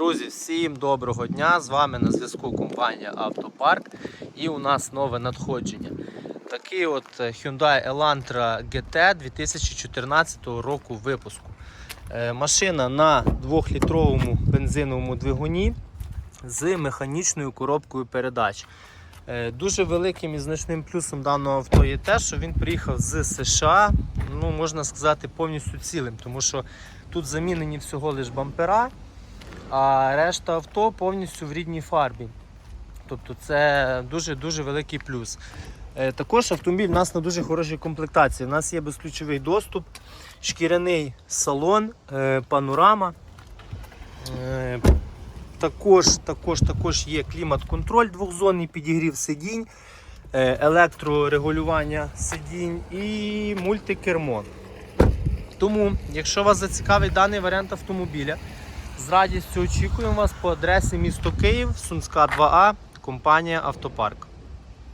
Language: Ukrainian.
Друзі, всім доброго дня! З вами на зв'язку компанія Автопарк і у нас нове надходження. Такий от е, Hyundai Elantra GT 2014 року випуску. Е, Машина на 2-літровому бензиновому двигуні з механічною коробкою передач. Е, Дуже великим і значним плюсом даного авто є те, що він приїхав з США, ну можна сказати, повністю цілим, тому що тут замінені всього лише бампера, а решта авто повністю в рідній фарбі. Тобто це дуже-дуже великий плюс. Е, Також автомобіль у нас на дуже хорошій комплектації. У нас є безключовий доступ, шкіряний салон, е, панорама. Е, Також, також, також є клімат-контроль двохзонний підігрів сидінь, електрорегулювання сидінь і мультикермо. Тому, якщо вас зацікавить даний варіант автомобіля, з радістю очікуємо вас по адресі місто Київ, Сумська 2А, компанія Автопарк.